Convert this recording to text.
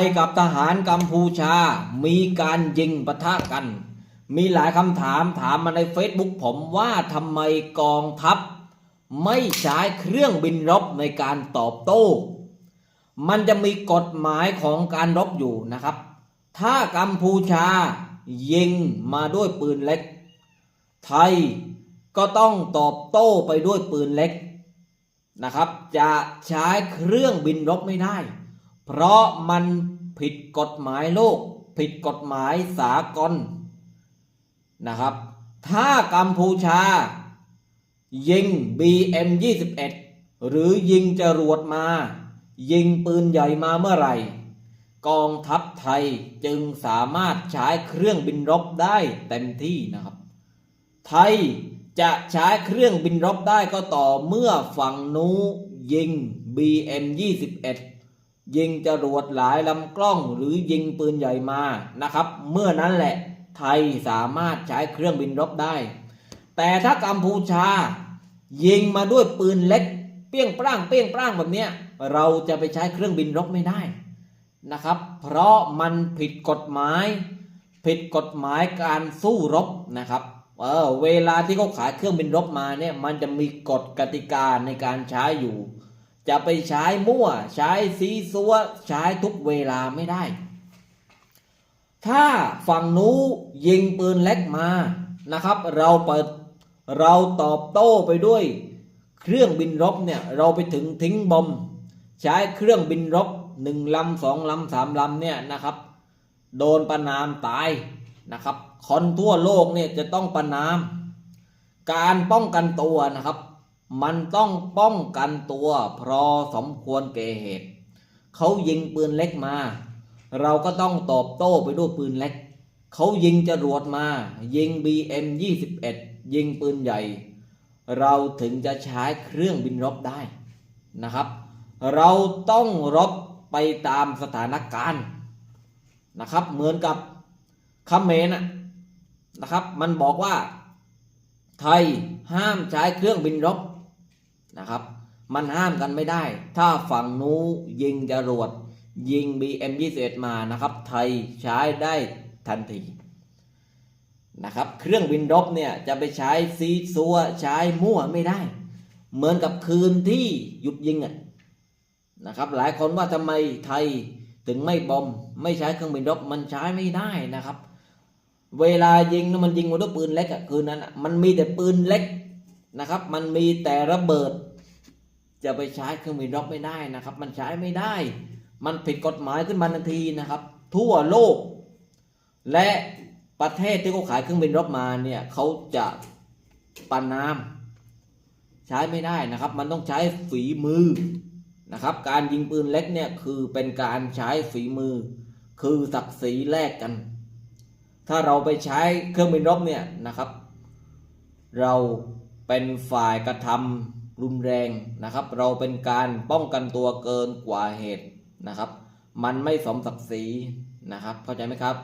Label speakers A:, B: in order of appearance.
A: ยกับทหารกัมพูชา มีการยิงปะทะกัน มีหลายคำถามถามมาใน Facebook ผมว่าทำไมกองทัพ ไม่ใช้เครื่องบินรบในการตอบโต้ มันจะมีกฎหมายของการรบอยู่นะครับ ถ้ากัมพูชายิงมาด้วยปืนเล็ก ไทยก็ต้องตอบโต้ไปด้วยปืนเล็กนะครับ จะใช้เครื่องบินรบไม่ได้ เพราะมันผิดกฎหมายโลก ผิดกฎหมายสากลนะครับ ถ้ากัมพูชา ยิง BM 21 หรือยิงจรวดมา ยิงปืนใหญ่มาเมื่อไหร่ กองทัพไทยจึงสามารถใช้เครื่องบินรบได้เต็มที่นะครับ ไทยจะใช้เครื่องบินรบได้ก็ต่อเมื่อฝั่งนู้ยิง BM 21 ยิงจรวดหลายลำกล้องหรือยิงปืนใหญ่มานะครับ เมื่อนั้นแหละไทยสามารถใช้เครื่องบินรบได้ แต่ถ้ากัมพูชา ยิงมาด้วยปืนเล็ก เปี้ยงปร้างเปี้ยงปร้างแบบเนี้ยเราจะไปใช้เครื่องบินรบไม่ได้นะครับ เพราะมันผิดกฎหมาย ผิดกฎหมายการสู้รบนะครับเออเวลาที่เขาขายเครื่องบินรบมาเนี่ยมันจะมีกฎกติกาในการใช้อยู่ จะไปใช้มั่ว ใช้ซีซัวใช้ทุกเวลาไม่ได้ ถ้าฝั่งนู้ยิงปืนเล็กมานะครับ เราเปิดเราตอบโต้ไปด้วย เครื่องบินรบเนี่ยเราไปถึงทิ้งบอมใช้เครื่องบินรบหนึ่งลำสองลำสามลำเนี่ยนะครับ โดนประนามตายนะครับคนทั่วโลกเนี่ยจะต้องประนาม การป้องกันตัวนะครับ มันต้องป้องกันตัวพราะสมควรแก่เหตุ เขายิงปืนเล็กมา เราก็ต้องตอบโต้ไปด้วยปืนเล็ก เขายิงจรวดมา ยิง BM 21 ยิงปืนใหญ่ เราถึงจะใช้เครื่องบินรบได้นะครับ เราต้องรบไปตามสถานการณ์นะครับ เหมือนกับคำเมนะนะครับ มันบอกว่า ไทยห้ามใช้เครื่องบินรบ นะครับ มันห้ามกันไม่ได้ ถ้าฝั่งนู้ยิงจรวดยิง BM21 มานะครับ ไทยใช้ได้ทันทีนะครับ เครื่องบินรบเนี่ยจะไปใช้ซีซัวใช้มั่วไม่ได้ เหมือนกับคืนที่หยุดยิงอะนะครับ หลายคนว่าทำไมไทยถึงไม่บอมไม่ใช้เครื่องบินรบมันใช้ไม่ได้นะครับ เวลายิงนะมันยิงมาด้วยปืนเล็กอะคืนนั้นมันมีแต่ปืนเล็ก นะครับ มันมีแต่ระเบิด จะไปใช้เครื่องบินรบไม่ได้นะครับ มันใช้ไม่ได้ มันผิดกฎหมายขึ้นมาทันทีนะครับ ทั่วโลก และประเทศที่เขาขายเครื่องบินรบมาเนี่ยเขาจะประนาม ใช้ไม่ได้นะครับ มันต้องใช้ฝีมือนะครับ การยิงปืนเล็กเนี่ยคือเป็นการใช้ฝีมือ คือศักดิ์ศรีแลกกัน ถ้าเราไปใช้เครื่องบินรบเนี่ยนะครับ เรา เป็นฝ่ายกระทำรุนแรงนะครับ เราเป็นการป้องกันตัวเกินกว่าเหตุนะครับ มันไม่สมศักดิ์ศรีนะครับ เข้าใจไหมครับ